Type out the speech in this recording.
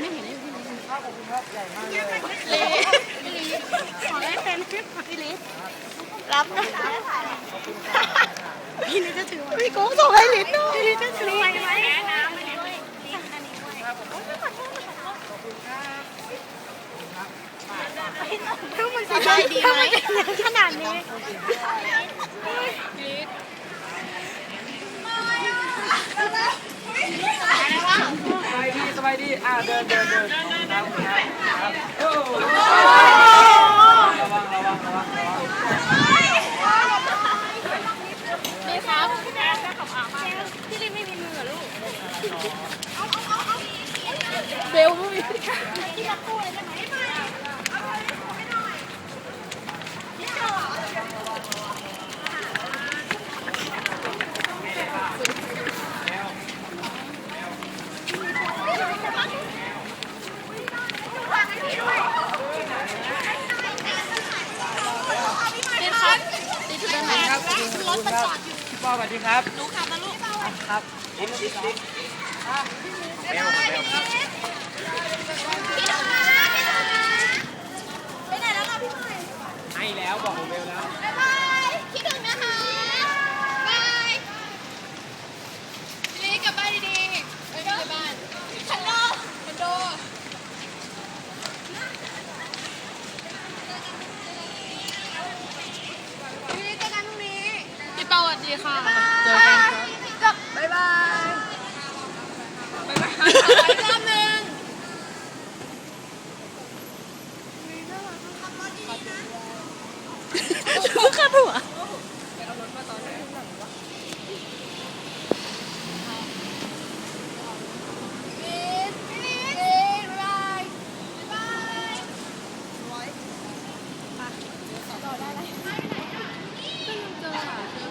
ไม่เห็นเลยพี่ลิครับขอบคุณครับใหญ่มากเลยพี่ลิขอได้เป็นคลิปค่ะพี่ลิรับนะพี่ลิจะถือไว้พี่กุ้งส่งให้ลิ้นด้วยพี่ลิจะถือไว้ไหมถ้ามันสบายดีไหมขนาดนี้ สบายดีสบายดี อ่าเดินเดินเดินครับครับครับโอ้ระวังระวังระวังระวังนี่ครับพี่ลิไม่มีมือเหรอลูกเบลไม่มีนี่ครับติดอยู่ด้านไหนครับรถมันจอดอยู่ พี่ ปอสวัสดีครับรู้ขับมาลูกครับลิ้นลิ้นลิ้นเบลเบลไปไหนแล้วล่ะพี่ใหม่ให้แล้วบอกผมเบลแล้ว บ๊ายบายคิดถึงนะคะบายลีกลับบ้านดีๆไปกลับบ้านคอนโดคอนโดพี่ลีเจอกันพรุ่งนี้พี่เปาสวัส ดีค่ะ เจอกันครับบ๊ายบายบ๊ายบายไปรอบนึงชอบ